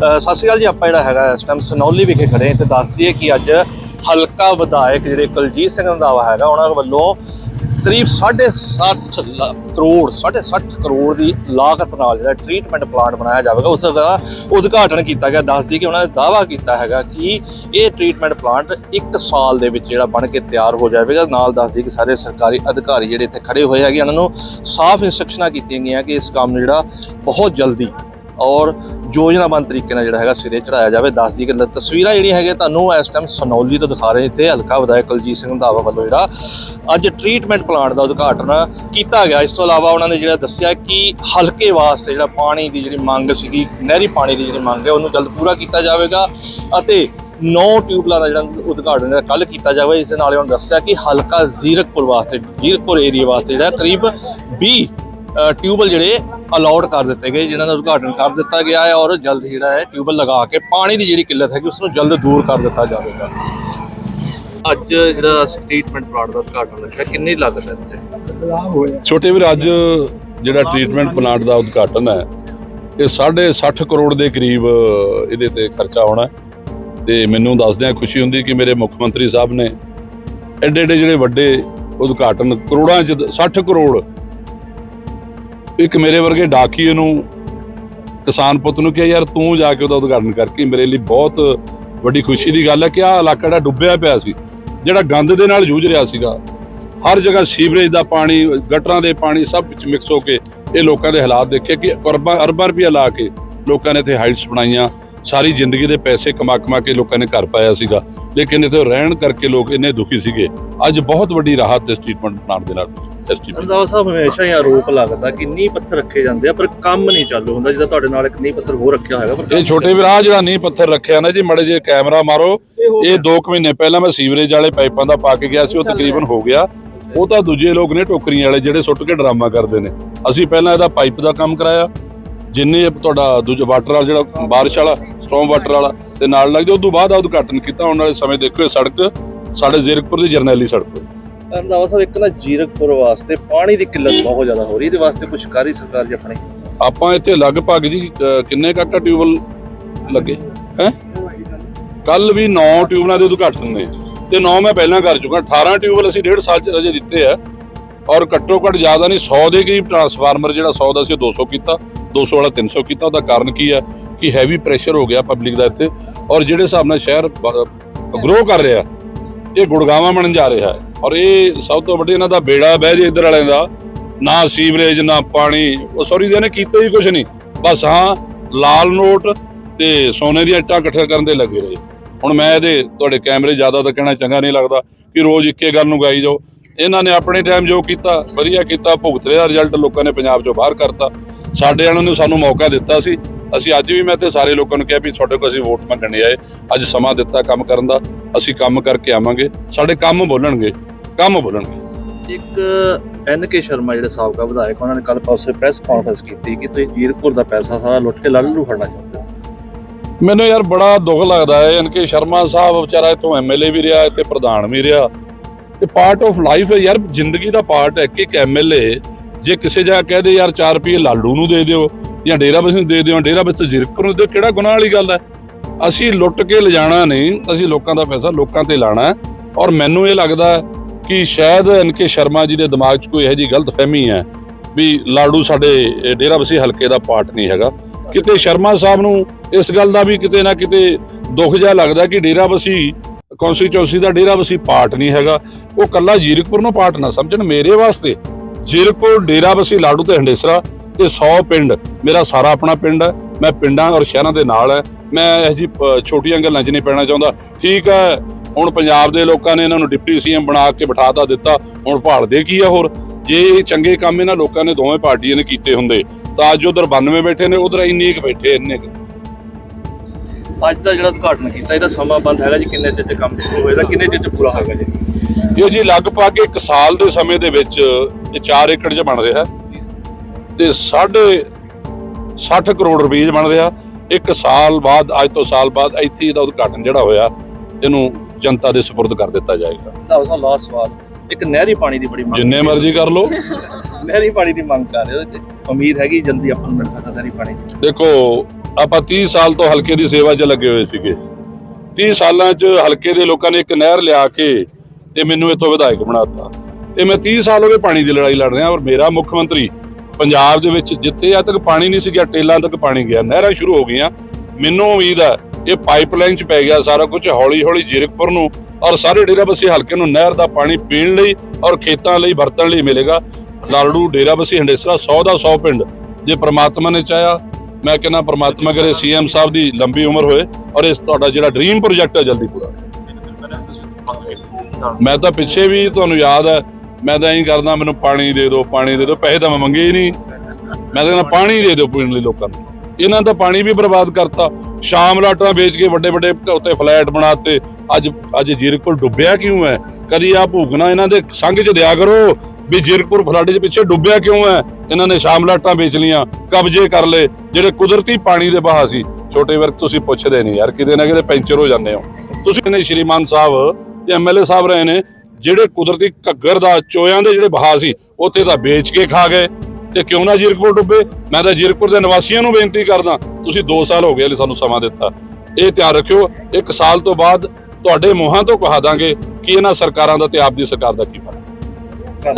ਸਤਿ ਸ਼੍ਰੀ ਅਕਾਲ ਜੀ, ਆਪਾਂ ਜਿਹੜਾ ਹੈਗਾ ਇਸ ਟਾਈਮ ਸਨੌਲੀ ਵਿਖੇ ਖੜੇ ਹਾਂ ਤੇ ਦੱਸ ਦਈਏ ਕਿ ਅੱਜ ਹਲਕਾ ਵਿਧਾਇਕ ਜਿਹੜੇ ਕੁਲਜੀਤ ਸਿੰਘ ਰੰਧਾਵਾ ਹੈਗਾ, ਉਹਨਾਂ ਵੱਲੋਂ ਕਰੀਬ 60 ਕਰੋੜ 60 ਕਰੋੜ ਦੀ ਲਾਗਤ ਨਾਲ ਜਿਹੜਾ ਟ੍ਰੀਟਮੈਂਟ ਪਲਾਂਟ ਬਣਾਇਆ ਜਾਵੇਗਾ, ਉਸ ਦਾ ਉਦਘਾਟਨ ਕੀਤਾ ਗਿਆ। ਦੱਸ ਦਈਏ ਕਿ ਉਹਨਾਂ ਨੇ ਦਾਅਵਾ ਕੀਤਾ ਹੈਗਾ ਕਿ ਇਹ ਟ੍ਰੀਟਮੈਂਟ ਪਲਾਂਟ 1 ਸਾਲ ਦੇ ਵਿੱਚ ਜਿਹੜਾ ਬਣ ਕੇ ਤਿਆਰ ਹੋ ਜਾਵੇਗਾ। ਨਾਲ ਦੱਸ ਦਈਏ ਕਿ ਸਾਰੇ ਸਰਕਾਰੀ ਅਧਿਕਾਰੀ ਜਿਹੜੇ ਇੱਥੇ ਖੜੇ ਹੋਏ ਹੈਗੇ, ਉਹਨਾਂ ਨੂੰ ਸਾਫ਼ ਇਨਸਟਰਕਸ਼ਨਾਂ ਕੀਤੀਆਂ ਗਈਆਂ ਕਿ ਇਸ ਕੰਮ ਨੂੰ ਜਿਹੜਾ ਬਹੁਤ ਜਲਦੀ ਔਰ ਯੋਜਨਾਬੰਦ ਤਰੀਕੇ ਨਾਲ ਜਿਹੜਾ ਹੈਗਾ ਸਿਰੇ ਚੜਾਇਆ ਜਾਵੇ। ਦੱਸ ਦੀ ਕਿ ਤਸਵੀਰਾਂ ਜਿਹੜੀਆਂ ਹੈਗੀਆਂ ਤੁਹਾਨੂੰ ਇਸ ਟਾਈਮ ਸਨੌਲੀ ਤੋਂ ਦਿਖਾ ਰਹੇ ਇੱਥੇ ਹਲਕਾ ਵਿਧਾਇਕ ਕੁਲਜੀਤ ਸਿੰਘ ਰੰਧਾਵਾ ਵੱਲੋਂ ਜਿਹੜਾ ਅੱਜ ਟ੍ਰੀਟਮੈਂਟ ਪਲਾਂਟ ਦਾ ਉਦਘਾਟਨ ਕੀਤਾ ਗਿਆ। ਇਸ ਤੋਂ ਇਲਾਵਾ ਉਹਨਾਂ ਨੇ ਜਿਹੜਾ ਦੱਸਿਆ ਕਿ ਹਲਕੇ ਵਾਸਤੇ ਜਿਹੜਾ ਪਾਣੀ ਦੀ ਜਿਹੜੀ ਮੰਗ ਸੀਗੀ ਨਹਿਰੀ ਪਾਣੀ ਦੀ ਜਿਹੜੀ ਮੰਗ ਹੈ ਉਹਨੂੰ ਜਲਦ ਪੂਰਾ ਕੀਤਾ ਜਾਵੇਗਾ ਅਤੇ ਨੌ ਟਿਊਬਲਾਂ ਦਾ ਜਿਹੜਾ ਉਦਘਾਟਨ ਜਿਹੜਾ ਕੱਲ ਕੀਤਾ ਜਾਵੇ ਇਸ ਦੇ ਨਾਲ ਹੀ ਉਹਨਾਂ ਦੱਸਿਆ ਕਿ ਹਲਕਾ ਜ਼ੀਰਕਪੁਰ ਵਾਸਤੇ ਜ਼ੀਰਕਪੁਰ ਏਰੀਆ ਵਾਸਤੇ ਜਿਹੜਾ ਕਰੀਬ 20 ਅ, ਟਿਊਬਲ ਜਿਹੜੇ ਅਲਾਉਡ ਕਰ ਦਿੱਤੇ ਗਏ ਜਿਨ੍ਹਾਂ ਦਾ ਉਦਘਾਟਨ ਕਰ ਦਿੱਤਾ ਗਿਆ ਹੈ ਔਰ ਜਲਦ ਜਿਹੜਾ ਹੈ ਟਿਊਬਲ ਲਗਾ ਕੇ ਪਾਣੀ ਦੀ ਜਿਹੜੀ ਕਿੱਲਤ ਹੈਗੀ ਉਸ ਨੂੰ ਜਲਦ ਦੂਰ ਕਰ ਦਿੱਤਾ ਜਾਵੇਗਾ ਅੱਜ ਜਿਹੜਾ ਟ੍ਰੀਟਮੈਂਟ ਪਲਾਂਟ ਦਾ ਉਦਘਾਟਨ ਲੱਗਾ ਕਿੰਨੀ ਲਾਗਤ ਹੈ ਇੱਥੇ ਛੋਟੇ ਵੀਰ ਅੱਜ ਜਿਹੜਾ ਟ੍ਰੀਟਮੈਂਟ ਪਲਾਂਟ ਦਾ ਉਦਘਾਟਨ ਹੈ ਇਹ 60 ਕਰੋੜ ਦੇ ਕਰੀਬ ਇਹਦੇ ਤੇ ਖਰਚਾ ਹੋਣਾ ਹੈ। ਤੇ ਮੈਨੂੰ ਦੱਸਦਿਆਂ ਖੁਸ਼ੀ ਹੁੰਦੀ ਕਿ ਮੇਰੇ ਮੁੱਖ ਮੰਤਰੀ ਸਾਹਿਬ ਨੇ ਐਡੇ ਐਡੇ ਜਿਹੜੇ ਵੱਡੇ ਉਦਘਾਟਨ ਕਰੋੜਾਂ ਚ 60 ਕਰੋੜ ਇੱਕ ਮੇਰੇ ਵਰਗੇ ਡਾਕੀਏ ਨੂੰ ਕਿਸਾਨ ਪੁੱਤ ਨੂੰ ਕਿਹਾ, ਯਾਰ ਤੂੰ ਜਾ ਕੇ ਉਹਦਾ ਉਦਘਾਟਨ ਕਰਕੇ ਮੇਰੇ ਲਈ ਬਹੁਤ ਵੱਡੀ ਖੁਸ਼ੀ ਦੀ ਗੱਲ ਹੈ ਕਿ ਆਹ ਇਲਾਕਾ ਜਿਹੜਾ ਡੁੱਬਿਆ ਪਿਆ ਸੀ, ਜਿਹੜਾ ਗੰਦ ਦੇ ਨਾਲ ਜੂਝ ਰਿਹਾ ਸੀਗਾ, ਹਰ ਜਗ੍ਹਾ ਸੀਵਰੇਜ ਦਾ ਪਾਣੀ, ਗਟਰਾਂ ਦੇ ਪਾਣੀ ਸਭ ਵਿੱਚ ਮਿਕਸ ਹੋ ਕੇ ਇਹ ਲੋਕਾਂ ਦੇ ਹਾਲਾਤ ਦੇਖੇ ਕਿ ਅਰਬਾਂ ਅਰਬਾਂ ਰੁਪਈਆ ਲਾ ਕੇ ਲੋਕਾਂ ਨੇ ਇੱਥੇ ਹਾਈਟਸ ਬਣਾਈਆਂ, ਸਾਰੀ ਜ਼ਿੰਦਗੀ ਦੇ ਪੈਸੇ ਕਮਾ ਕਮਾ ਕੇ ਲੋਕਾਂ ਨੇ ਘਰ ਪਾਇਆ ਸੀਗਾ, ਲੇਕਿਨ ਇੱਥੇ ਰਹਿਣ ਕਰਕੇ ਲੋਕ ਇੰਨੇ ਦੁਖੀ ਸੀਗੇ। ਅੱਜ ਬਹੁਤ ਵੱਡੀ ਰਾਹਤ ਇਸ ਟ੍ਰੀਟਮੈਂਟ ਬਣਾਉਣ ਦੇ ਨਾਲ ਐਸਟੀਪੀ ਰੰਦਾਵਾ ਸਾਹਿਬ ਹਮੇਸ਼ਾ ਹੀ ਆਰੋਪ ਲੱਗਦਾ ਕਿ ਨੀਂਹ ਪੱਥਰ ਰੱਖੇ ਜਾਂਦੇ ਆ ਪਰ ਕੰਮ ਨਹੀਂ ਚਾਲੂ ਹੁੰਦਾ ਜਿੱਦਾਂ ਤੁਹਾਡੇ ਨਾਲ ਇੱਕ ਨੀਂਹ ਪੱਥਰ ਹੋਰ ਰੱਖਿਆ ਹੋਏਗਾ ਪਰ ਇਹ ਛੋਟੇ ਵੀਰਾ ਜਿਹੜਾ ਨੀਂਹ ਪੱਥਰ ਰੱਖਿਆ ਨਾ ਜੀ ਮੜੇ ਜੇ ਕੈਮਰਾ ਮਾਰੋ ਇਹ 2 ਮਹੀਨੇ ਪਹਿਲਾਂ ਮੈਂ ਸੀਵਰੇਜ ਵਾਲੇ ਪਾਈਪਾਂ ਦਾ ਪਾ ਕੇ ਗਿਆ ਸੀ ਉਹ ਤਕਰੀਬਨ ਹੋ ਗਿਆ। ਉਹ ਤਾਂ ਦੂਜੇ ਲੋਕ ਨੇ ਟੋਕਰੀਆਂ ਵਾਲੇ ਜਿਹੜੇ ਸੁੱਟ ਕੇ ਡਰਾਮਾ ਕਰਦੇ ਨੇ। ਅਸੀਂ ਪਹਿਲਾਂ ਇਹਦਾ ਪਾਈਪ ਦਾ ਕੰਮ ਕਰਾਇਆ। ਜਿੰਨੇ ਤੁਹਾਡਾ ਦੂਜਾ ਵਾਟਰ ਵਾਲਾ ਜਿਹੜਾ ਬਾਰਿਸ਼ ਵਾਲਾ ਸਟ੍ਰੋਮ ਵਾਟਰ ਵਾਲਾ ਤੇ ਨਾਲ ਲੱਗਦੇ ਉਸ ਤੋਂ ਬਾਅਦ ਆ ਉਦਘਾਟਨ ਕੀਤਾ। ਆਉਣ ਵਾਲੇ ਸਮੇਂ ਦੇਖੋ ਇਹ ਸੜਕ ਸਾਡੇ ਜ਼ੀਰਕਪੁਰ ਦੀ ਜਰਨੈਲੀ ਸੜਕ। ਹੈ ਸਾਹਿਬ, ਇੱਕ ਨਾ ਜੀਰਕਪੁਰ ਵਾਸਤੇ ਪਾਣੀ ਦੀ ਕਿੱਲਤ ਬਹੁਤ ਜ਼ਿਆਦਾ ਹੋ ਰਹੀ, ਇਹਦੇ ਵਾਸਤੇ ਕੁਝ ਕਰੀ ਸਰਕਾਰ ਜੀ ਆਪਣੇ ਆਪਾਂ ਇੱਥੇ ਲਗਭਗ ਜੀ, ਅਹ, ਕਿੰਨੇ ਕਾਕਾ ਟਿਊਬਲ ਲੱਗੇ? ਹੈ? ਕੱਲ ਵੀ 9 ਟਿਊਬਲਾਂ ਦੇ ਉਦਘਾਟਨ ਨੇ। ਤੇ 9 ਮੈਂ ਪਹਿਲਾਂ ਕਰ ਚੁੱਕਾ। 18 ਟਿਊਬਲ ਅਸੀਂ ਡੇਢ ਸਾਲ ਚ ਅਜੇ ਦਿੱਤੇ ਆ। ਔਰ ਘੱਟੋ ਘੱਟ ਜ਼ਿਆਦਾ ਨਹੀਂ 100 ਦੇ ਕਰੀਬ ਟਰਾਂਸਫਾਰਮਰ ਜਿਹੜਾ 100 ਦਾ ਸੀ, ਉਹ 200 ਕੀਤਾ। 200 ਵਾਲਾ 300 ਕੀਤਾ। ਉਹਦਾ ਕਾਰਨ ਕੀ ਹੈ ਕਿ ਹੈਵੀ ਪ੍ਰੈਸ਼ਰ ਹੋ ਗਿਆ ਪਬਲਿਕ ਦਾ ਇੱਥੇ। ਔਰ ਜਿਹੜੇ ਹਿਸਾਬ ਨਾਲ ਸ਼ਹਿਰ ਗਰੋ ਕਰ ਰਿਹਾ, ਇਹ ਗੁੜਗਾਵਾਂ ਬਣਨ ਜਾ ਰਿਹਾ ਹੈ। ਔਰ ਇਹ ਸਭ ਤੋਂ ਵੱਡੀ ਇਹਨਾਂ ਦਾ ਬੇੜਾ ਬਹਿ ਜੇ ਇੱਧਰ ਵਾਲਿਆਂ ਦਾ, ਨਾ ਸੀਵਰੇਜ, ਨਾ ਪਾਣੀ, ਉਹ ਸੌਰੀ ਦੇ ਨੇ ਕੀਤਾ ਹੀ ਕੁਝ ਨਹੀਂ। ਬਸ ਹਾਂ, ਲਾਲ ਨੋਟ ਤੇ ਸੋਨੇ ਦੀਆਂ ਇੱਟਾਂ ਇਕੱਠੀਆਂ ਕਰਨ ਦੇ ਲੱਗੇ ਰਹੇ। ਹੁਣ ਮੈਂ ਇਹਦੇ, ਤੁਹਾਡੇ ਕੈਮਰੇ ਜ਼ਿਆਦਾ ਤਾਂ ਕਹਿਣਾ ਚੰਗਾ ਨਹੀਂ ਲੱਗਦਾ ਕਿ ਰੋਜ਼ ਇੱਕੇ ਗੱਲ ਨੂੰ ਗਾਈ ਜਾਓ। ਇਹਨਾਂ ਨੇ ਆਪਣੇ ਟਾਈਮ ਜੋ ਕੀਤਾ, ਵਧੀਆ ਕੀਤਾ ਭੁਗਤ ਰਿਹਾ ਰਿਜ਼ਲਟ ਲੋਕਾਂ ਨੇ ਪੰਜਾਬ ਚੋਂ ਬਾਹਰ ਕਰਤਾ। ਸਾਡੇ ਵਾਲਿਆਂ ਨੂੰ ਸਾਨੂੰ ਮੌਕਾ ਦਿੱਤਾ ਸੀ। ਅਸੀਂ ਅੱਜ ਵੀ ਮੈਂ ਤੇ ਸਾਰੇ ਲੋਕਾਂ ਨੂੰ ਕਿਹਾ ਵੀ ਤੁਹਾਡੇ ਕੋਲ ਅਸੀਂ ਵੋਟ ਮੰਗਣੇ ਆਏ। ਅੱਜ ਸਮਾਂ ਦਿੱਤਾ ਕੰਮ ਕਰਨ ਦਾ। ਅਸੀਂ ਕੰਮ ਕਰਕੇ ਆਵਾਂਗੇ। ਸਾਡੇ ਕੰਮ ਬੋਲਣਗੇ। ਕੰਮ ਬੋਲਣਗੇ ਇੱਕ ਐਨ ਕੇ ਸ਼ਰਮਾ ਜਿਹੜੇ ਸਾਬਕਾ ਵਿਧਾਇਕ ਉਹਨਾਂ ਨੇ ਕੱਲ ਪਾਸੇ ਪ੍ਰੈਸ ਕਾਨਫਰੰਸ ਕੀਤੀ ਕਿ ਤੁਸੀਂ ਜੀਰਕਪੁਰ ਦਾ ਪੈਸਾ ਸਾਰਾ ਲੁੱਟ ਕੇ ਲਾਲੂ ਫੜਨਾ ਚਾਹੁੰਦੇ ਹੋ। ਮੈਨੂੰ ਯਾਰ ਬੜਾ ਦੁੱਖ ਲੱਗਦਾ ਹੈ ਇਨਕੇ ਸ਼ਰਮਾ ਸਾਹਿਬ ਵਿਚਾਰਾ ਇੱਥੋਂ ਐਮਐਲਏ ਵੀ ਰਿਹਾ ਇੱਥੇ ਪ੍ਰਧਾਨ ਵੀ ਰਿਹਾ। ਇਹ ਪਾਰਟ ਆਫ ਲਾਈਫ ਹੈ ਯਾਰ ਜ਼ਿੰਦਗੀ ਦਾ ਪਾਰਟ ਹੈ ਕਿ ਇੱਕ ਐਮਐਲਏ ਜੇ ਕਿਸੇ ਜਗ੍ਹਾ ਕਹਿ ਦੇ ਯਾਰ 4 ਰੁਪਏ ਲਾਲੂ ਨੂੰ ਦੇ ਦਿਓ ਜਾਂ ਡੇਰਾ ਬਸੀ ਨੂੰ ਦੇ ਦਿਓ ਡੇਰਾ ਬਸੀ ਜ਼ਿਰਕਰ ਨੂੰ ਦੇ ਦਿਓ, ਕਿਹੜਾ ਗੁਨਾਹ ਵਾਲੀ ਗੱਲ ਹੈ? ਅਸੀਂ ਲੁੱਟ ਕੇ ਲਿਜਾਣਾ ਨਹੀਂ ਅਸੀਂ ਲੋਕਾਂ ਦਾ ਪੈਸਾ ਲੋਕਾਂ ਤੇ ਲਾਣਾ ਔਰ ਮੈਨੂੰ ਇਹ ਲੱਗਦਾ ਹੈ ਕਿ ਸ਼ਾਇਦ ਇਨਕੇ ਸ਼ਰਮਾ ਜੀ ਦੇ ਦਿਮਾਗ 'ਚ ਕੋਈ ਇਹੋ ਜਿਹੀ ਗਲਤਫਹਿਮੀ ਹੈ ਵੀ ਲਾਡੂ ਸਾਡੇ, ਇਹ ਡੇਰਾ ਬਸੀ ਹਲਕੇ ਦਾ ਪਾਰਟ ਨਹੀਂ ਹੈਗਾ। ਕਿਤੇ ਸ਼ਰਮਾ ਸਾਹਿਬ ਨੂੰ ਇਸ ਗੱਲ ਦਾ ਵੀ ਕਿਤੇ ਨਾ ਕਿਤੇ ਦੁੱਖ ਜਿਹਾ ਲੱਗਦਾ ਕਿ ਡੇਰਾ ਬਸੀ ਕੌਂਸਟੀਚੁਐਂਸੀ ਦਾ ਡੇਰਾ ਬਸੀ ਪਾਰਟ ਨਹੀਂ ਹੈਗਾ। ਉਹ ਕੱਲਾ ਜੀਰਕਪੁਰ ਨੂੰ ਪਾਰਟ ਨਾ ਸਮਝਣ ਮੇਰੇ ਵਾਸਤੇ। ਜੀਰਕਪੁਰ, ਡੇਰਾ ਬਸੀ, ਲਾਡੂ ਤੇ ਹੰਡੇਸਰਾ ਤੇ 100 ਪਿੰਡ, ਮੇਰਾ ਸਾਰਾ ਆਪਣਾ ਪਿੰਡ ਹੈ। ਮੈਂ ਪਿੰਡਾਂ ਔਰ ਸ਼ਹਿਰਾਂ ਦੇ ਨਾਲ ਹੈ। ਮੈਂ ਇਹ ਜੀ ਛੋਟੀਆਂ ਗੱਲਾਂ 'ਚ ਨਹੀਂ ਪੈਣਾ ਚਾਹੁੰਦਾ। ਠੀਕ ਹੈ ਹੁਣ ਪੰਜਾਬ ਦੇ ਲੋਕਾਂ ਨੇ ਇਹਨਾਂ ਨੂੰ ਡਿਪਟੀ ਸੀਐਮ ਬਣਾ ਕੇ ਬਿਠਾਤਾ ਦਿੱਤਾ। ਹੁਣ ਭਾਲਦੇ ਕੀ ਆ ਹੋਰ? ਜੇ ਇਹ ਚੰਗੇ ਕੰਮ ਇਹਨਾਂ ਲੋਕਾਂ ਨੇ ਦੋਵੇਂ ਪਾਰਟੀਆਂ ਨੇ ਕੀਤੇ ਹੁੰਦੇ ਤਾਂ ਅੱਜ ਉਧਰ 92 ਬੈਠੇ ਨੇ ਉਧਰ ਇੰਨੇ ਕੁ ਬੈਠੇ ਇੰਨੇ ਕੁ। ਅੱਜ ਦਾ ਜਿਹੜਾ ਉਦਘਾਟਨ ਕੀਤਾ ਇਹਦਾ ਸਮਾਂ ਬੰਦ ਹੈਗਾ ਜੀ ਕਿੰਨੇ ਚਿਰ ਚ ਕੰਮ ਸ਼ੁਰੂ ਹੋਏਗਾ ਕਿੰਨੇ ਚਿਰ ਚ ਪੂਰਾ ਹੋਏਗਾ ਜੀ? ਇਹ ਜੀ ਲਗਭਗ ਇੱਕ ਸਾਲ ਦੇ ਸਮੇਂ ਦੇ ਵਿੱਚ ਇਹ 4 ਏਕੜ 'ਚ ਬਣ ਰਿਹਾ। ਤੇ ਸਾਢੇ 60 ਕਰੋੜ ਰੁਪਏ ਬਣ ਰਿਹਾ। ਇੱਕ ਸਾਲ ਬਾਅਦ ਅੱਜ ਤੋਂ ਸਾਲ ਬਾਅਦ ਇੱਥੇ ਇਹਦਾ ਉਦਘਾਟਨ ਜਿਹੜਾ ਹੋਇਆ ਇਹਨੂੰ ਜਨਤਾ ਦੇ ਸਪੁਰਦ ਕਰ ਦਿੱਤਾ ਜਾਏਗਾ। ਦਾ ਉਸਾ ਲਾਸਟ ਸਵਾਲ ਇੱਕ ਨਹਿਰੀ ਪਾਣੀ ਦੀ ਬੜੀ ਮੰਗ ਜਿੰਨੇ ਮਰਜ਼ੀ ਕਰ ਲਓ। ਨਹਿਰੀ ਪਾਣੀ ਦੀ ਮੰਗ ਕਰ ਰਹੇ ਹੋ ਉਮੀਦ ਹੈਗੀ ਜਲਦੀ ਆਪਾਂ ਨੂੰ ਮਿਲ ਸਕਦਾ ਨਹਿਰੀ ਪਾਣੀ। ਦੇਖੋ ਆਪਾਂ 30 ਸਾਲ ਤੋਂ ਹਲਕੇ ਦੀ ਸੇਵਾ 'ਚ ਲੱਗੇ ਹੋਏ ਸੀਗੇ। 30 ਸਾਲਾਂ 'ਚ ਹਲਕੇ ਦੇ ਲੋਕਾਂ ਨੇ ਇੱਕ ਨਹਿਰ ਲਿਆ ਕੇ ਤੇ ਮੈਨੂੰ ਇੱਥੋਂ ਵਿਧਾਇਕ ਬਣਾਤਾ। ਤੇ ਮੈਂ 30 ਸਾਲ ਹੋ ਗਏ ਪਾਣੀ ਦੀ ਲੜਾਈ ਲੜ ਰਿਹਾ ਔਰ ਮੇਰਾ ਮੁੱਖ ਮੰਤਰੀ ਪੰਜਾਬ ਦੇ ਵਿੱਚ ਜਿੱਥੇ ਅੱਜ ਤੱਕ ਪਾਣੀ ਨਹੀਂ ਸੀ ਗਿਆ ਟੇਲਾਂ ਤੱਕ ਪਾਣੀ ਗਿਆ ਨਹਿਰਾਂ ਸ਼ੁਰੂ ਹੋ ਗਈਆਂ। ਮੈਨੂੰ ਉਮੀਦ ਹੈ ਇਹ ਪਾਈਪਲਾਈਨ 'ਚ ਪੈ ਗਿਆ ਸਾਰਾ ਕੁਝ ਹੌਲੀ ਹੌਲੀ ਜੀਰਕਪੁਰ ਨੂੰ ਔਰ ਸਾਰੇ ਡੇਰਾਬੱਸੀ ਹਲਕੇ ਨੂੰ ਨਹਿਰ ਦਾ ਪਾਣੀ ਪੀਣ ਲਈ ਔਰ ਖੇਤਾਂ ਲਈ ਵਰਤਣ ਲਈ ਮਿਲੇਗਾ। ਲਾਲੜੂ ਡੇਰਾਬੱਸੀ ਹੰਡੇਸਰਾ 100 ਦਾ 100 ਪਿੰਡ। ਜੇ ਪ੍ਰਮਾਤਮਾ ਨੇ ਚਾਹਿਆ, ਮੈਂ ਕਹਿੰਦਾ ਪ੍ਰਮਾਤਮਾ ਕਰੇ, ਸੀਐਮ ਸਾਹਿਬ ਦੀ ਲੰਬੀ ਉਮਰ ਹੋਏ ਔਰ ਇਸ ਤੁਹਾਡਾ ਜਿਹੜਾ ਡ੍ਰੀਮ ਪ੍ਰੋਜੈਕਟ ਹੈ ਜਲਦੀ ਪੂਰਾ ਮੈਂ ਤਾਂ ਪਿੱਛੇ ਵੀ ਤੁਹਾਨੂੰ ਯਾਦ ਹੈ, ਮੈਂ ਤਾਂ ਇਹੀ ਕਰਦਾ, ਮੈਨੂੰ ਪਾਣੀ ਦੇ ਦਿਓ, ਪਾਣੀ ਦੇ ਦਿਓ, ਪੈਸੇ ਤਾਂ ਮੈਂ ਮੰਗੇ ਹੀ ਨਹੀਂ। ਮੈਂ ਤਾਂ ਕਹਿੰਦਾ ਪਾਣੀ ਦੇ ਦਿਓ ਪੀਣ ਲਈ ਲੋਕਾਂ ਨੂੰ। ਇਹਨਾਂ ਦਾ ਪਾਣੀ ਵੀ ਬਰਬਾਦ ਕਰਤਾ। ਸ਼ਾਮ ਲਾਟਾਂ ਵੇਚ ਕੇ ਵੱਡੇ ਵੱਡੇ ਉੱਤੇ ਫਲੈਟ ਬਣਾਤੇ। ਅੱਜ ਅੱਜ ਜੀਰਕਪੁਰ ਡੁੱਬਿਆ ਕਿਉਂ ਹੈ? ਕਦੀ ਆ ਭੂਗਣਾ ਇਹਨਾਂ ਦੇ ਸੰਗ 'ਚ ਦਿਆ ਕਰੋ ਵੀ ਜੀਰਕਪੁਰ ਫਲੱਡ ਦੇ ਪਿੱਛੇ ਡੁੱਬਿਆ ਕਿਉਂ ਹੈ? ਇਹਨਾਂ ਨੇ ਸ਼ਾਮ ਲਾਟਾਂ ਵੇਚ ਲੀਆਂ ਕਬਜ਼ੇ ਕਰ ਲਏ, ਜਿਹੜੇ ਕੁਦਰਤੀ ਪਾਣੀ ਦੇ ਬਹਾ ਸੀ। ਛੋਟੇ ਵਰਗ ਤੁਸੀਂ ਪੁੱਛਦੇ ਨਹੀਂ ਯਾਰ, ਕਿਤੇ ਨਾ ਕਿਤੇ ਪੈਂਚਰ ਹੋ ਜਾਂਦੇ ਹੋ। ਤੁਸੀਂ ਨੇ ਸ਼੍ਰੀਮਾਨ ਸਾਹਿਬ ਤੇ ਐਮਐਲਏ ਸਾਹਿਬ ਰਹੇ ਨੇ, ਜਿਹੜੇ ਕੁਦਰਤੀ ਘੱਗਰ ਦਾ ਚੋਇਆਂ ਦੇ ਜਿਹੜੇ ਬਹਾ ਸੀ, ਉੱਥੇ ਤਾਂ ਵੇਚ ਕੇ ਖਾ ਗਏ। ਤੇ ਕਿਉਂ ਨਾ ਜੀਰਕਪੁਰ ਡੁੱਬੇ? ਮੈਂ ਤਾਂ ਜੀਰਕਪੁਰ ਦੇ ਨਿਵਾਸੀਆਂ ਨੂੰ ਬੇਨਤੀ ਕਰਦਾ, ਤੁਸੀਂ 2 ਸਾਲ ਹੋ ਗਏ ਹਲੇ ਸਾਨੂੰ ਸਮਾਂ ਦਿੱਤਾ। ਇਹ ਧਿਆਨ ਰੱਖਿਓ, ਇੱਕ ਸਾਲ ਤੋਂ ਬਾਅਦ ਤੁਹਾਡੇ ਮੂੰਹਾਂ ਤੋਂ ਕਹਾ ਦਾਂਗੇ ਕਿ ਇਹਨਾਂ ਸਰਕਾਰਾਂ ਦਾ ਤੇ ਆਪ ਦੀ ਸਰਕਾਰ ਦਾ ਕੀ ਫ਼ਰਕ ਹੈ।